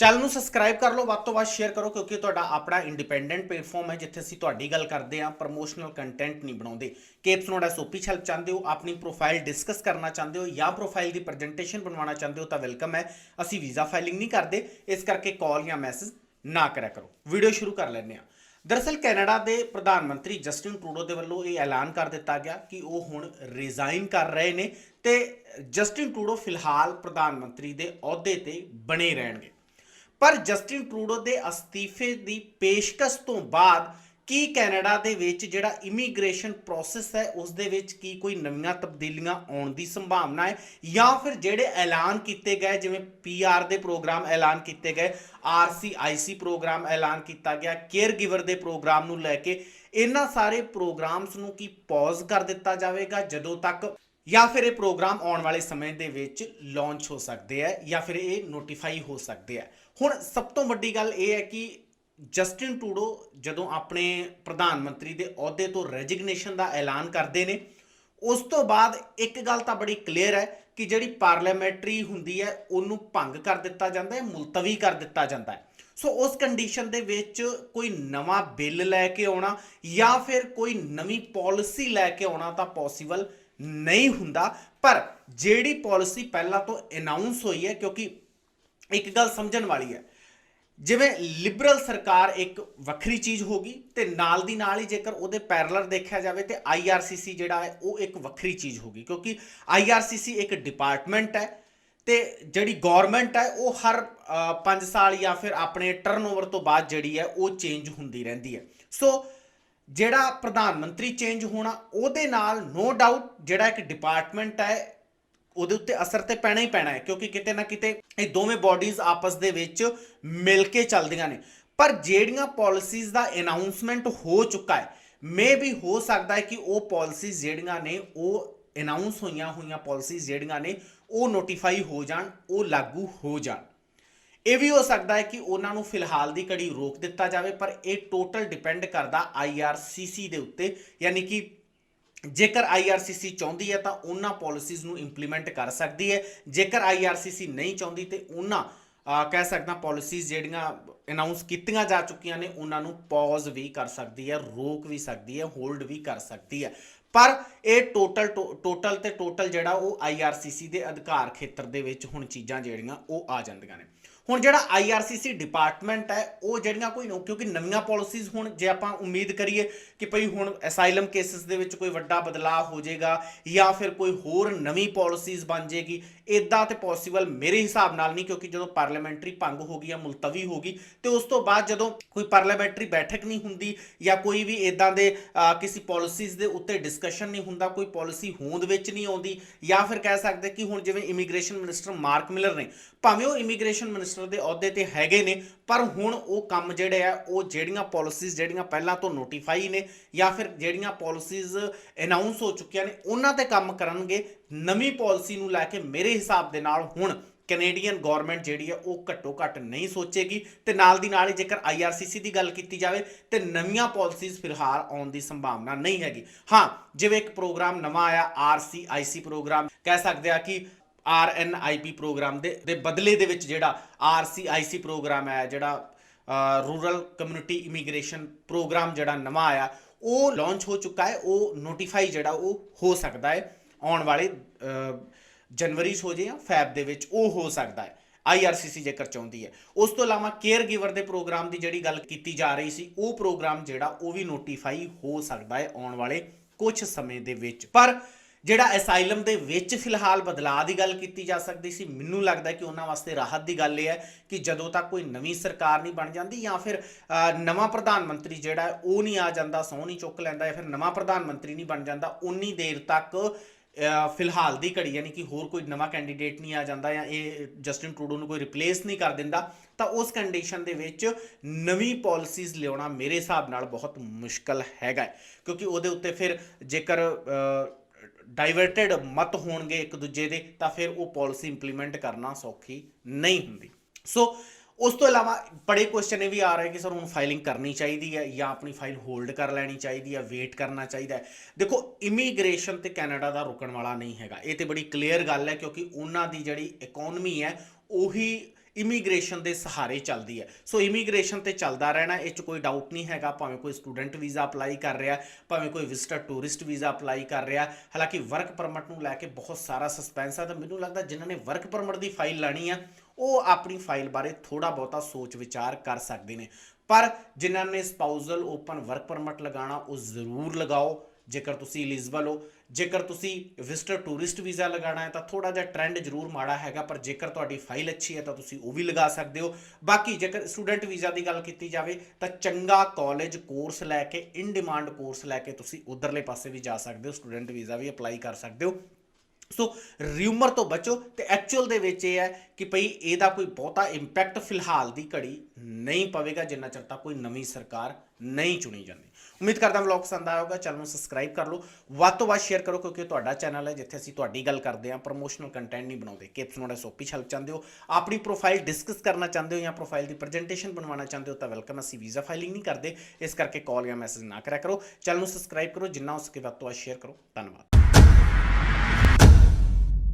Channel ਨੂੰ subscribe ਕਰ ਲਓ, ਵੱਧ ਤੋਂ ਵੱਧ ਸ਼ੇਅਰ ਕਰੋ, ਕਿਉਂਕਿ ਤੁਹਾਡਾ ਆਪਣਾ ਇੰਡੀਪੈਂਡੈਂਟ ਪਲੇਟਫਾਰਮ ਹੈ, ਜਿੱਥੇ ਅਸੀਂ ਤੁਹਾਡੀ ਗੱਲ ਕਰਦੇ ਹਾਂ ਪ੍ਰੋਮੋਸ਼ਨਲ ਕੰਟੈਂਟ ਨਹੀਂ ਬਣਾਉਂਦੇ। ਕੇਪਸ ਨੋਟ ਐਸਓਪੀ ਹੈਲਪ ਚਾਹੁੰਦੇ ਹੋ, ਆਪਣੀ ਪ੍ਰੋਫਾਈਲ ਡਿਸਕਸ ਕਰਨਾ ਚਾਹੁੰਦੇ ਹੋ, ਜਾਂ ਪ੍ਰੋਫਾਈਲ ਦੀ ਪ੍ਰੈਜੈਂਟੇਸ਼ਨ ਬਣਵਾਉਣਾ ਚਾਹੁੰਦੇ ਹੋ, ਤਾਂ ਵੈਲਕਮ ਹੈ। ਅਸੀਂ ਵੀਜ਼ਾ ਫਾਈਲਿੰਗ ਨਹੀਂ ਕਰਦੇ, ਇਸ ਕਰਕੇ ਕਾਲ ਜਾਂ ਮੈਸੇਜ ਨਾ ਕਰਿਆ ਕਰੋ। ਵੀਡੀਓ ਸ਼ੁਰੂ ਕਰ ਲੈਂਦੇ ਹਾਂ। ਦਰਅਸਲ ਕੈਨੇਡਾ ਦੇ ਪ੍ਰਧਾਨ ਮੰਤਰੀ ਜਸਟਿਨ ਟਰੂਡੋ ਦੇ ਵੱਲੋਂ ਇਹ ਐਲਾਨ ਕਰ ਦਿੱਤਾ ਗਿਆ ਕਿ ਉਹ ਹੁਣ ਰਿਜ਼ਾਈਨ ਕਰ ਰਹੇ ਨੇ ਤੇ ਜਸਟਿਨ ਟਰੂਡੋ ਫਿਲਹਾਲ ਪ੍ਰਧਾਨ ਮੰਤਰੀ ਦੇ ਅਹੁਦੇ ਤੇ ਬਣੇ ਰਹਿਣਗੇ। ਪਰ ਜਸਟਿਨ ਟਰੂਡੋ ਦੇ ਅਸਤੀਫੇ ਦੀ ਪੇਸ਼ਕਸ਼ ਤੋਂ ਬਾਅਦ ਕੀ ਕੈਨੇਡਾ ਦੇ ਵਿੱਚ ਜਿਹੜਾ ਇਮੀਗ੍ਰੇਸ਼ਨ ਪ੍ਰੋਸੈਸ ਹੈ, ਉਸ ਦੇ ਵਿੱਚ ਕੀ ਕੋਈ ਨਵੀਆਂ ਤਬਦੀਲੀਆਂ ਆਉਣ ਦੀ ਸੰਭਾਵਨਾ ਹੈ ਜਾਂ ਫਿਰ ਜਿਹੜੇ ਐਲਾਨ ਕੀਤੇ ਗਏ, ਜਿਵੇਂ ਪੀਆਰ ਦੇ ਪ੍ਰੋਗਰਾਮ ਐਲਾਨ ਕੀਤੇ ਗਏ ਆਰਸੀਆਈਸੀ ਪ੍ਰੋਗਰਾਮ ਐਲਾਨ ਕੀਤਾ ਗਿਆ ਕੇਅਰ ਗਿਵਰ ਦੇ ਪ੍ਰੋਗਰਾਮ ਨੂੰ ਲੈ ਕੇ, ਇਹਨਾਂ ਸਾਰੇ ਪ੍ਰੋਗਰਾਮਸ ਨੂੰ ਕੀ ਪੌਜ਼ ਕਰ ਦਿੱਤਾ ਜਾਵੇਗਾ? ਜਦੋਂ ਤੱਕ ਜਾਂ ਫਿਰ ਇਹ ਪ੍ਰੋਗਰਾਮ ਆਉਣ ਵਾਲੇ ਸਮੇਂ ਦੇ ਵਿੱਚ ਲਾਂਚ ਹੋ ਸਕਦੇ ਆ ਜਾਂ ਫਿਰ ਇਹ ਨੋਟੀਫਾਈ ਹੋ ਸਕਦੇ ਆ। ਹੁਣ ਸਭ ਤੋਂ ਵੱਡੀ ਗੱਲ ਇਹ ਹੈ ਕਿ ਜਸਟਿਨ ਟੂਡੋ ਜਦੋਂ ਆਪਣੇ ਪ੍ਰਧਾਨ ਮੰਤਰੀ ਦੇ ਅਹੁਦੇ ਤੋਂ ਰੈਜ਼ਿਗਨੇਸ਼ਨ ਦਾ ਐਲਾਨ ਕਰਦੇ ਨੇ, ਉਸ ਤੋਂ ਬਾਅਦ ਇੱਕ ਗੱਲ ਤਾਂ ਬੜੀ ਕਲੀਅਰ ਹੈ ਕਿ ਜਿਹੜੀ ਪਾਰਲੀਮੈਂਟਰੀ ਹੁੰਦੀ ਹੈ, ਉਹਨੂੰ ਭੰਗ ਕਰ ਦਿੱਤਾ ਜਾਂਦਾ ਹੈ, ਮੁਲਤਵੀ ਕਰ ਦਿੱਤਾ ਜਾਂਦਾ ਹੈ। ਸੋ ਉਸ ਕੰਡੀਸ਼ਨ ਦੇ ਵਿੱਚ ਕੋਈ ਨਵਾਂ ਬਿੱਲ ਲੈ ਕੇ ਆਉਣਾ ਜਾਂ ਫਿਰ ਕੋਈ ਨਵੀਂ ਪਾਲਿਸੀ ਲੈ ਕੇ ਆਉਣਾ ਤਾਂ ਪੋਸੀਬਲ ਨਹੀਂ ਹੁੰਦਾ। ਪਰ ਜਿਹੜੀ ਪਾਲਿਸੀ ਪਹਿਲਾਂ ਤੋਂ ਅਨਾਉਂਸ ਹੋਈ ਹੈ, ਕਿਉਂਕਿ ਇੱਕ ਗੱਲ ਸਮਝਣ ਵਾਲੀ ਹੈ, ਜਿਵੇਂ ਲਿਬਰਲ ਸਰਕਾਰ ਇੱਕ ਵੱਖਰੀ ਚੀਜ਼ ਹੋਗੀ ਤੇ ਨਾਲ ਦੀ ਨਾਲ ਹੀ ਜੇਕਰ ਉਹਦੇ ਪੈਰਲਰ ਦੇਖਿਆ ਜਾਵੇ ਤੇ ਆਈਆਰਸੀਸੀ ਜਿਹੜਾ ਹੈ, ਉਹ ਇੱਕ ਵੱਖਰੀ ਚੀਜ਼ ਹੋਗੀ ਕਿਉਂਕਿ ਆਈਆਰਸੀਸੀ ਇੱਕ ਡਿਪਾਰਟਮੈਂਟ ਹੈ ਤੇ ਜਿਹੜੀ ਗਵਰਨਮੈਂਟ ਹੈ, ਉਹ ਹਰ 5 ਸਾਲ ਜਾਂ ਫਿਰ ਆਪਣੇ ਟਰਨਓਵਰ ਤੋਂ ਬਾਅਦ ਜਿਹੜੀ ਹੈ, ਉਹ ਚੇਂਜ ਹੁੰਦੀ ਰਹਿੰਦੀ ਹੈ। ਸੋ ਜਿਹੜਾ ਪ੍ਰਧਾਨ ਮੰਤਰੀ ਚੇਂਜ ਹੋਣਾ, ਉਹਦੇ ਨਾਲ ਨੋ ਡਾਊਟ ਜਿਹੜਾ ਇੱਕ ਡਿਪਾਰਟਮੈਂਟ ਹੈ, ਉਹਦੇ ਉੱਤੇ ਅਸਰ ਤੇ ਪੈਣਾ ਹੀ ਪੈਣਾ ਹੈ, ਕਿਉਂਕਿ ਕਿਤੇ ਨਾ ਕਿਤੇ ਇਹ ਦੋਵੇਂ ਬਾਡੀਜ਼ ਆਪਸ ਦੇ ਵਿੱਚ ਮਿਲ ਕੇ ਚੱਲਦੀਆਂ ਨੇ। ਪਰ ਜਿਹੜੀਆਂ ਪਾਲਿਸੀਜ਼ ਦਾ ਅਨਾਉਂਸਮੈਂਟ ਹੋ ਚੁੱਕਾ ਹੈ ਮੇ ਵੀ ਹੋ ਸਕਦਾ ਹੈ ਕਿ ਉਹ ਪਾਲਿਸੀਜ਼ ਜਿਹੜੀਆਂ ਨੇ, ਉਹ ਅਨਾਉਂਸ ਹੋਈਆਂ ਹੋਈਆਂ ਪਾਲਿਸੀਜ਼ ਜਿਹੜੀਆਂ ਨੇ, ਉਹ ਨੋਟੀਫਾਈ ਹੋ ਜਾਣ, ਉਹ ਲਾਗੂ ਹੋ ਜਾਣ। ਇਹ ਵੀ ਹੋ ਸਕਦਾ ਹੈ ਕਿ ਉਹਨਾਂ ਨੂੰ ਫਿਲਹਾਲ ਦੀ ਕੜੀ ਰੋਕ ਦਿੱਤਾ ਜਾਵੇ, ਪਰ ਇਹ ਟੋਟਲ ਡਿਪੈਂਡ ਕਰਦਾ ਆਈਆਰਸੀਸੀ ਦੇ ਉੱਤੇ। ਯਾਨੀ ਕਿ ਜੇਕਰ ਆਈਆਰਸੀਸੀ ਚਾਹੁੰਦੀ ਹੈ ਤਾਂ ਉਹਨਾਂ ਪਾਲਿਸੀਜ਼ ਨੂੰ ਇੰਪਲੀਮੈਂਟ ਕਰ ਸਕਦੀ ਹੈ। ਜੇਕਰ ਆਈਆਰਸੀਸੀ ਨਹੀਂ ਚਾਹੁੰਦੀ ਤੇ ਉਹਨਾਂ ਕਹਿ ਸਕਦਾ ਪਾਲਿਸੀਜ਼ ਜਿਹੜੀਆਂ ਅਨਾਉਂਸ ਕੀਤੀਆਂ ਜਾ ਚੁੱਕੀਆਂ ਨੇ, ਉਹਨਾਂ ਨੂੰ ਪੌਜ਼ ਵੀ ਕਰ ਸਕਦੀ ਹੈ, ਰੋਕ ਵੀ ਸਕਦੀ ਹੈ ਹੋਲਡ ਵੀ ਕਰ ਸਕਦੀ ਹੈ। ਪਰ ਇਹ ਟੋਟਲ ਟੋਟਲ ਤੇ ਟੋਟਲ ਜਿਹੜਾ ਉਹ ਆਈਆਰਸੀਸੀ ਦੇ ਅਧਿਕਾਰ ਖੇਤਰ ਦੇ ਵਿੱਚ ਹੁਣ ਚੀਜ਼ਾਂ ਜਿਹੜੀਆਂ ਉਹ ਆ ਜਾਂਦੀਆਂ ਨੇ। ਹੁਣ ਜਿਹੜਾ ਆਈਆਰਸੀਸੀ ਡਿਪਾਰਟਮੈਂਟ ਹੈ, ਉਹ ਜਿਹੜੀਆਂ ਕੋਈ ਨ- ਕਿਉਂਕਿ ਨਵੀਆਂ ਪਾਲਿਸੀਜ਼ ਹੁਣ ਜੇ ਆਪਾਂ ਉਮੀਦ ਕਰੀਏ ਕਿ ਭਈ ਹੁਣ ਅਸਾਈਲਮ ਕੇਸਿਸ ਦੇ ਵਿੱਚ ਕੋਈ ਵੱਡਾ ਬਦਲਾਅ ਹੋ ਜਾਏਗਾ ਜਾਂ ਫਿਰ ਕੋਈ ਹੋਰ ਨਵੀਂ ਪਾਲਿਸੀਜ਼ ਬਣ ਜਾਏਗੀ ਇਦਾਂ ਤੇ ਪੋਸੀਬਲ ਮੇਰੇ ਹਿਸਾਬ ਨਾਲ ਨਹੀਂ, ਕਿਉਂਕਿ ਜਦੋਂ ਪਾਰਲੀਮੈਂਟਰੀ ਭੰਗ ਹੋ ਗਈ ਜਾਂ ਮੁਲਤਵੀ ਹੋ ਗਈ, ਤੇ ਉਸ ਤੋਂ ਬਾਅਦ ਜਦੋਂ ਕੋਈ ਪਾਰਲੀਮੈਂਟਰੀ ਬੈਠਕ ਨਹੀਂ ਹੁੰਦੀ ਜਾਂ ਕੋਈ ਵੀ ਇਦਾਂ ਦੇ ਕਿਸੇ ਪਾਲਿਸੀਜ਼ ਦੇ ਉੱਤੇ ਡਿਸਕਸ਼ਨ ਨਹੀਂ ਹੁੰਦਾ, ਕੋਈ ਪਾਲਿਸੀ ਹੋਂਦ ਵਿੱਚ ਨਹੀਂ ਆਉਂਦੀ ਜਾਂ ਫਿਰ ਕਹਿ ਸਕਦੇ ਕਿ ਹੁਣ ਜਿਵੇਂ ਇਮੀਗ੍ਰੇਸ਼ਨ ਮਿਨਿਸਟਰ ਮਾਰਕ ਮਿਲਰ ਨੇ, ਭਾਵੇਂ ਉਹ ਇਮੀਗ੍ਰੇਸ਼ਨ ਮਿਨਿਸਟਰ ਦੇ ਅਹੁਦੇ ਤੇ ਹੈਗੇ ਨੇ, ਪਰ ਹੁਣ ਉਹ ਕੰਮ ਜਿਹੜੇ ਆ, ਉਹ ਜਿਹੜੀਆਂ ਪਾਲਿਸੀਜ਼ ਜਿਹੜੀਆਂ ਪਹਿਲਾਂ ਤੋਂ ਨੋਟੀਫਾਈ ਨੇ ਜਾਂ ਫਿਰ ਜਿਹੜੀਆਂ ਪਾਲਿਸੀਜ਼ ਅਨਾਉਂਸ ਹੋ ਚੁੱਕੀਆਂ ਨੇ, ਉਹਨਾਂ ਤੇ ਕੰਮ ਕਰਨਗੇ। ਨਵੀਂ ਪਾਲਿਸੀ ਨੂੰ ਲੈ ਕੇ ਮੇਰੇ ਹਿਸਾਬ ਦੇ ਨਾਲ ਹੁਣ ਕੈਨੇਡੀਅਨ ਗਵਰਨਮੈਂਟ ਜਿਹੜੀ ਹੈ ਉਹ ਘੱਟੋ ਘੱਟ ਨਹੀਂ ਸੋਚੇਗੀ। ਤੇ ਨਾਲ ਦੀ ਨਾਲ ਹੀ ਜੇਕਰ ਆਈਆਰਸੀਸੀ ਦੀ ਗੱਲ ਕੀਤੀ ਜਾਵੇ, ਤੇ ਨਵੀਆਂ ਪਾਲਿਸੀਜ਼ ਫਿਲਹਾਲ ਆਉਣ ਦੀ ਸੰਭਾਵਨਾ ਨਹੀਂ ਹੈਗੀ। ਹਾਂ, ਜਿਵੇਂ ਇੱਕ ਪ੍ਰੋਗਰਾਮ ਨਵਾਂ ਆਇਆ ਆਰਸੀਆਈਸੀ ਪ੍ਰੋਗਰਾਮ ਕਹਿ ਸਕਦੇ ਆ ਕਿ ਆਰਐਨਆਈਪੀ ਪ੍ਰੋਗਰਾਮ ਦੇ ਦੇ ਬਦਲੇ ਦੇ ਵਿੱਚ ਜਿਹੜਾ ਆਰਸੀਆਈਸੀ ਪ੍ਰੋਗਰਾਮ ਹੈ, ਜਿਹੜਾ ਰੂਰਲ ਕਮਿਊਨਿਟੀ ਇਮੀਗ੍ਰੇਸ਼ਨ ਪ੍ਰੋਗਰਾਮ ਜਿਹੜਾ ਨਵਾਂ ਆਇਆ, ਉਹ ਲਾਂਚ ਹੋ ਚੁੱਕਾ ਹੈ, ਉਹ ਨੋਟੀਫਾਈ ਜਿਹੜਾ ਉਹ ਹੋ ਸਕਦਾ ਹੈ, ਆਉਣ ਵਾਲੇ ਜਨਵਰੀ 'ਚ ਹੋ ਜੇ ਜਾਂ ਫੈਬ ਦੇ ਵਿੱਚ ਉਹ ਹੋ ਸਕਦਾ ਹੈ ਆਈਆਰਸੀਸੀ ਜੇਕਰ ਚਾਹੁੰਦੀ ਹੈ। ਉਸ ਤੋਂ ਇਲਾਵਾ ਕੇਅਰ ਗਿਵਰ ਦੇ ਪ੍ਰੋਗਰਾਮ ਦੀ ਜਿਹੜੀ ਗੱਲ ਕੀਤੀ ਜਾ ਰਹੀ ਸੀ, ਉਹ ਪ੍ਰੋਗਰਾਮ ਜਿਹੜਾ ਉਹ ਵੀ ਨੋਟੀਫਾਈ ਹੋ ਸਕਦਾ ਹੈ ਆਉਣ ਵਾਲੇ ਕੁਝ ਸਮੇਂ ਦੇ ਵਿੱਚ। ਪਰ ਜਿਹੜਾ ਅਸਾਈਲਮ ਦੇ ਵਿੱਚ ਫਿਲਹਾਲ ਬਦਲਾਅ ਦੀ ਗੱਲ ਕੀਤੀ ਜਾ ਸਕਦੀ ਸੀ, ਮੈਨੂੰ ਲੱਗਦਾ ਕਿ ਉਹਨਾਂ ਵਾਸਤੇ ਰਾਹਤ ਦੀ ਗੱਲ ਇਹ ਹੈ ਕਿ ਜਦੋਂ ਤੱਕ ਕੋਈ ਨਵੀਂ ਸਰਕਾਰ ਨਹੀਂ ਬਣ ਜਾਂਦੀ ਜਾਂ ਫਿਰ ਨਵਾਂ ਪ੍ਰਧਾਨ ਮੰਤਰੀ ਜਿਹੜਾ ਉਹ ਨਹੀਂ ਆ ਜਾਂਦਾ, ਸਹੁੰ ਨਹੀਂ ਚੁੱਕ ਲੈਂਦਾ ਜਾਂ ਫਿਰ ਨਵਾਂ ਪ੍ਰਧਾਨ ਮੰਤਰੀ ਨਹੀਂ ਬਣ ਜਾਂਦਾ, ਉਨੀ ਦੇਰ ਤੱਕ ਫਿਲਹਾਲ ਦੀ ਘੜੀ ਯਾਨੀ ਕਿ ਹੋਰ ਕੋਈ ਨਵਾਂ ਕੈਂਡੀਡੇਟ ਨਹੀਂ ਆ ਜਾਂਦਾ ਜਾਂ ਇਹ ਜਸਟਿਨ ਟਰੂਡੋ ਨੂੰ ਕੋਈ ਰਿਪਲੇਸ ਨਹੀਂ ਕਰ ਦਿੰਦਾ, ਤਾਂ ਉਸ ਕੰਡੀਸ਼ਨ ਦੇ ਵਿੱਚ ਨਵੀਂ ਪਾਲਿਸੀਜ਼ ਲਿਆਉਣਾ ਮੇਰੇ ਹਿਸਾਬ ਨਾਲ ਬਹੁਤ ਮੁਸ਼ਕਲ ਹੈਗਾ ਕਿਉਂਕਿ ਉਹਦੇ ਉੱਤੇ ਫਿਰ ਜੇਕਰ ਡਾਈਵਰਟਡ ਮਤ ਹੋਣਗੇ ਇੱਕ ਦੂਜੇ ਦੇ, ਤਾਂ ਫਿਰ ਉਹ ਪਾਲਿਸੀ ਇੰਪਲੀਮੈਂਟ ਕਰਨਾ ਸੌਖੀ ਨਹੀਂ ਹੁੰਦੀ। ਸੋ ਉਸ ਤੋਂ ਇਲਾਵਾ ਬੜੇ ਕੁਐਸਚਨ ਇਹ ਵੀ ਆ ਰਹੇ ਕਿ ਸਰ ਹੁਣ ਫਾਈਲਿੰਗ ਕਰਨੀ ਚਾਹੀਦੀ ਹੈ ਜਾਂ ਆਪਣੀ ਫਾਈਲ ਹੋਲਡ ਕਰ ਲੈਣੀ ਚਾਹੀਦੀ ਹੈ ਵੇਟ ਕਰਨਾ ਚਾਹੀਦਾ ਹੈ। ਦੇਖੋ ਇਮੀਗ੍ਰੇਸ਼ਨ ਤੇ ਕੈਨੇਡਾ ਦਾ ਰੁਕਣ ਵਾਲਾ ਨਹੀਂ ਹੈਗਾ। ਇਹ ਤੇ ਬੜੀ ਕਲੀਅਰ ਗੱਲ ਹੈ ਕਿਉਂਕਿ ਉਹਨਾਂ ਦੀ ਜਿਹੜੀ ਇਕਨੋਮੀ ਹੈ, ਉਹੀ ਇਮੀਗ੍ਰੇਸ਼ਨ ਦੇ ਸਹਾਰੇ ਚੱਲਦੀ ਹੈ। ਸੋ ਇਮੀਗ੍ਰੇਸ਼ਨ ਤੇ ਚੱਲਦਾ ਰਹਿਣਾ, ਇਹ 'ਚ ਕੋਈ ਡਾਊਟ ਨਹੀਂ ਹੈਗਾ। ਭਾਵੇਂ ਕੋਈ ਸਟੂਡੈਂਟ ਵੀਜ਼ਾ ਅਪਲਾਈ ਕਰ ਰਿਹਾ, ਭਾਵੇਂ ਕੋਈ ਵਿਜ਼ਟਰ ਟੂਰਿਸਟ ਵੀਜ਼ਾ ਅਪਲਾਈ ਕਰ ਰਿਹਾ। ਹਾਲਾਂਕਿ ਵਰਕ ਪਰਮਿਟ ਨੂੰ ਲੈ ਕੇ ਬਹੁਤ ਸਾਰਾ ਸਸਪੈਂਸ ਆ ਤਾਂ ਮੈਨੂੰ ਲੱਗਦਾ ਜਿਨ੍ਹਾਂ ਨੇ ਵਰਕ ਪਰਮਿਟ ਦੀ ਫਾਈਲ ਲਾਣੀ ਆ, ਉਹ ਆਪਣੀ ਫਾਈਲ ਬਾਰੇ ਥੋੜਾ ਬਹੁਤਾ ਸੋਚ ਵਿਚਾਰ ਕਰ ਸਕਦੇ ਨੇ। ਪਰ ਜਿਨ੍ਹਾਂ ਨੇ ਸਪਾਊਜ਼ਲ ਓਪਨ ਵਰਕ ਪਰਮਿਟ ਲਗਾਉਣਾ, ਉਹ ਜ਼ਰੂਰ ਲਗਾਓ। ਜੇਕਰ ਤੁਸੀਂ ਐਲੀਜੀਬਲ ਹੋ ਜੇਕਰ ਤੁਸੀਂ ਵਿਜ਼ਟਰ ਟੂਰਿਸਟ ਵੀਜ਼ਾ ਲਗਾਉਣਾ ਹੈ ਤਾਂ ਥੋੜਾ ਜਿਹਾ ਟ੍ਰੈਂਡ ਜ਼ਰੂਰ ਮਾੜਾ ਹੈਗਾ, ਪਰ ਜੇਕਰ ਤੁਹਾਡੀ ਫਾਈਲ ਅੱਛੀ ਹੈ ਤਾਂ ਤੁਸੀਂ ਉਹ ਵੀ ਲਗਾ ਸਕਦੇ ਹੋ। ਬਾਕੀ ਜੇਕਰ ਸਟੂਡੈਂਟ ਵੀਜ਼ਾ ਦੀ ਗੱਲ ਕੀਤੀ ਜਾਵੇ ਤਾਂ ਚੰਗਾ ਕਾਲਜ ਕੋਰਸ ਲੈ ਕੇ ਇਨ ਡਿਮਾਂਡ ਕੋਰਸ ਲੈ ਕੇ ਤੁਸੀਂ ਉਧਰਲੇ ਪਾਸੇ ਵੀ ਜਾ ਸਕਦੇ ਹੋ ਸਟੂਡੈਂਟ ਵੀਜ਼ਾ ਵੀ ਅਪਲਾਈ ਕਰ ਸਕਦੇ ਹੋ। ਸੋ ਰਿਊਮਰ ਤੋਂ ਬਚੋ ਤੇ ਐਕਚੁਅਲ ਦੇ ਵਿੱਚ ਇਹ ਹੈ ਕਿ ਭਈ ਇਹਦਾ ਕੋਈ ਬਹੁਤਾ ਇੰਪੈਕਟ ਫਿਲਹਾਲ ਦੀ ਘੜੀ ਨਹੀਂ ਪਵੇਗਾ, ਜਿੰਨਾ ਚਿਰ ਤੱਕ ਕੋਈ ਨਵੀਂ ਸਰਕਾਰ ਨਹੀਂ ਚੁਣੀ ਜਾਂਦੀ। ਉਮੀਦ ਕਰਦਾ ਵਲੌਗ ਪਸੰਦ ਆਇਆ ਹੋਗਾ ਚੈਨਲ ਨੂੰ ਸਬਸਕ੍ਰਾਈਬ ਕਰ ਲਓ। ਵੱਧ ਤੋਂ ਵੱਧ ਸ਼ੇਅਰ ਕਰੋ, ਕਿਉਂਕਿ ਤੁਹਾਡਾ ਚੈਨਲ ਹੈ, ਜਿੱਥੇ ਅਸੀਂ ਤੁਹਾਡੀ ਗੱਲ ਕਰਦੇ ਹਾਂ। ਪ੍ਰੋਮੋਸ਼ਨਲ ਕੰਟੈਂਟ ਨਹੀਂ ਬਣਾਉਂਦੇ। ਕਿਪਸ ਨੋਟ ਐਸਓਪੀ ਹੈਲਪ ਚਾਹੁੰਦੇ ਹੋ। ਆਪਣੀ ਪ੍ਰੋਫਾਈਲ ਡਿਸਕਸ ਕਰਨਾ ਚਾਹੁੰਦੇ ਹੋ ਜਾਂ ਪ੍ਰੋਫਾਈਲ ਦੀ ਪ੍ਰੈਜੈਂਟੇਸ਼ਨ ਬਣਵਾਉਣਾ ਚਾਹੁੰਦੇ ਹੋ, ਤਾਂ ਵੈਲਕਮ ਅਸੀਂ ਵੀਜ਼ਾ ਫਾਈਲਿੰਗ ਨਹੀਂ ਕਰਦੇ। ਇਸ ਕਰਕੇ ਕਾਲ ਜਾਂ ਮੈਸੇਜ ਨਾ ਕਰਿਆ ਕਰੋ। ਚੈਨਲ ਨੂੰ ਸਬਸਕ੍ਰਾਈਬ ਕਰੋ, ਜਿੰਨਾ ਹੋ ਸਕੇ ਵੱਧ ਤੋਂ ਵੱਧ ਸ਼ੇਅਰ ਕਰੋ। ਧੰਨਵਾਦ।